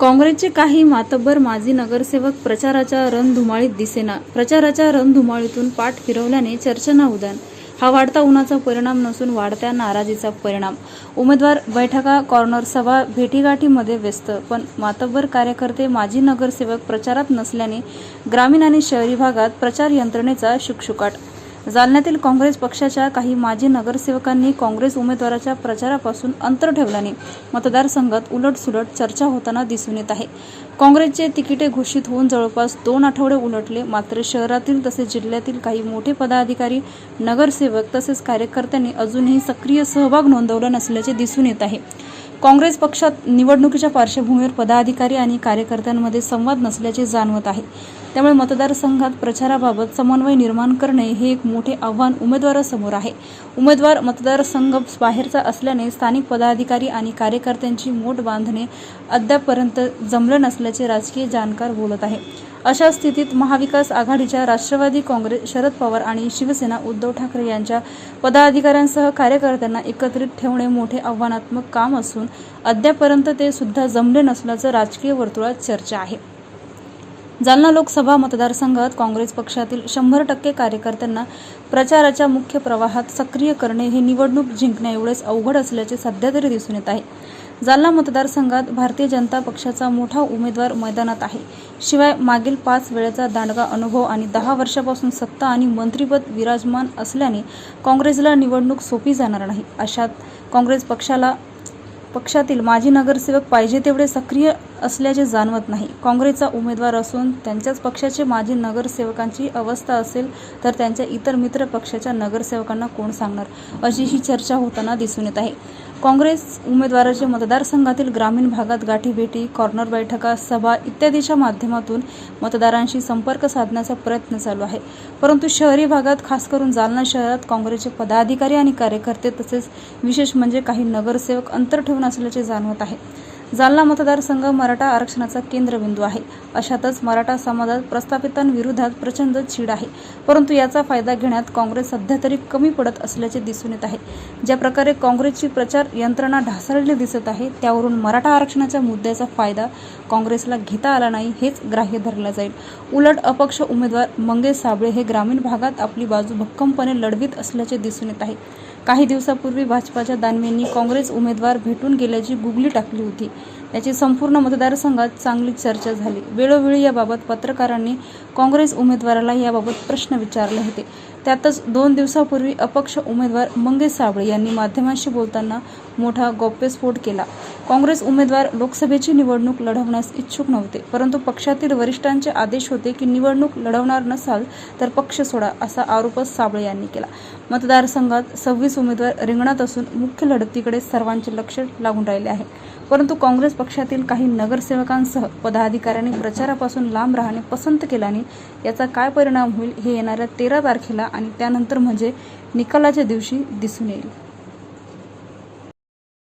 काँग्रेसचे काही मातब्बर माजी नगरसेवक प्रचाराच्या रणधुमाळीत दिसेना. प्रचाराच्या रणधुमाळीतून पाठ फिरवल्याने चर्चेना उदान. हा वाढता उन्हाचा परिणाम नसून वाढत्या नाराजीचा परिणाम. उमेदवार बैठका कॉर्नर सभा भेटीगाठीमध्ये व्यस्त. पण मातब्बर कार्यकर्ते माजी नगरसेवक प्रचारात नसल्याने ग्रामीण आणि शहरी भागात प्रचार यंत्रणेचा शुकशुकाट जालन्यातील काँग्रेस पक्षाच्या काही माजी नगरसेवकांनी काँग्रेस उमेदवाराच्या प्रचारापासून अंतर ठेवल्याने मतदारसंघात उलटसुलट चर्चा होताना दिसून येत आहे. काँग्रेसचे तिकिटे घोषित होऊन जवळपास दोन आठवडे उलटले. मात्र शहरातील तसेच जिल्ह्यातील काही मोठे पदाधिकारी नगरसेवक तसेच कार्यकर्त्यांनी अजूनही सक्रिय सहभाग नोंदवला नसल्याचे दिसून येत आहे. काँग्रेस पक्षात निवडणुकीच्या पार्श्वभूमीवर पदाधिकारी आणि कार्यकर्त्यांमध्ये संवाद नसल्याचे जाणवत आहे. त्यामुळे मतदारसंघात प्रचाराबाबत समन्वय निर्माण करणे हे एक मोठे आव्हान उमेदवारासमोर आहे. उमेदवार मतदारसंघ बाहेरचा असल्याने स्थानिक पदाधिकारी आणि कार्यकर्त्यांची मोठ बांधणे अद्यापपर्यंत जमलं नसल्याचे राजकीय जाणकार बोलत आहे. अशा स्थितीत महाविकास आघाडीच्या राष्ट्रवादी काँग्रेस शरद पवार आणि शिवसेना उद्धव ठाकरे यांच्या पदाधिकाऱ्यांसह कार्यकर्त्यांना एकत्रित ठेवणे मोठे आव्हानात्मक काम असून अद्यापर्यंत ते सुद्धा जमले नसल्याचं राजकीय वर्तुळात चर्चा आहे. जालना लोकसभा मतदारसंघात काँग्रेस पक्षातील शंभर टक्के कार्यकर्त्यांना प्रचाराच्या मुख्य प्रवाहात सक्रिय करणे हे निवडणूक जिंकण्याएवढेच अवघड असल्याचे सध्या तरी दिसून येत आहे. जालना मतदारसंघात भारतीय जनता पक्षाचा मोठा उमेदवार मैदानात आहे. शिवाय मागील पाच वेळेचा दांडगा अनुभव आणि दहा वर्षापासून सत्ता आणि मंत्रिपद विराजमान असल्याने काँग्रेसला निवडणूक सोपी जाणार नाही. अशात काँग्रेस पक्षाला पक्षातील माजी नगरसेवक पाहिजे तेवढे सक्रिय असल्याचे जाणवत नाही. काँग्रेसचा उमेदवार असून त्यांच्याच पक्षाचे माजी नगरसेवकांची अवस्था असेल तर त्यांच्या इतर मित्र पक्षाच्या नगरसेवकांना कोण सांगणार? अशी ही चर्चा होताना दिसून येत आहे. काँग्रेस उमेदवाराचे मतदारसंघातील ग्रामीण भागात गाठीभेटी कॉर्नर बैठका सभा इत्यादीच्या माध्यमातून मतदारांशी संपर्क साधण्याचा प्रयत्न चालू आहे. परंतु शहरी भागात खास करून जालना शहरात काँग्रेसचे पदाधिकारी आणि कार्यकर्ते तसेच विशेष म्हणजे काही नगरसेवक अंतर ठेवून असल्याचे जाणवत आहे. जालना मतदारसंघ मराठा आरक्षणाचा केंद्रबिंदू आहे. अशातच मराठा समाजात प्रस्थापितांविरोधात प्रचंड चीड आहे. परंतु याचा फायदा घेण्यात काँग्रेस सध्या तरी कमी पडत असल्याचे दिसून येत आहे. ज्या प्रकारे काँग्रेसची प्रचार यंत्रणा ढासळली दिसत आहे त्यावरून मराठा आरक्षणाच्या मुद्द्याचा फायदा काँग्रेसला घेता आला नाही हेच ग्राह्य धरलं जाईल. उलट अपक्ष उमेदवार मंगेश साबळे हे ग्रामीण भागात आपली बाजू भक्कमपणे लढवीत असल्याचे दिसून येत आहे. काही दिवसापूर्वी भाजपाच्या दानवेंनी काँग्रेस उमेदवार भेटून गेल्याची गुगली टाकली होती. याची संपूर्ण मतदारसंघात चांगली चर्चा झाली. वेळोवेळी याबाबत पत्रकारांनी काँग्रेस उमेदवाराला याबाबत प्रश्न विचारले होते. त्यातच दोन दिवसापूर्वी अपक्ष उमेदवार मंगेश साबळे यांनी माध्यमांशी बोलताना मोठा गौप्यस्फोट केला. काँग्रेस उमेदवार लोकसभेची निवडणूक लढवण्यास इच्छुक नव्हते परंतु पक्षातील वरिष्ठांचे आदेश होते की निवडणूक लढवणार नसाल तर पक्ष सोडा असा आरोपच साबळे यांनी केला. मतदारसंघात सव्वीस उमेदवार रिंगणात असून मुख्य लढतीकडे सर्वांचे लक्ष लागून राहिले आहे. परंतु काँग्रेस पक्षातील काही नगरसेवकांसह पदाधिकाऱ्यांनी प्रचारापासून लांब राहणे पसंत केल्याने याचा काय परिणाम होईल हे येणाऱ्या तेरा तारखेला आणि त्यानंतर म्हणजे निकालाच्या दिवशी दिसून येईल.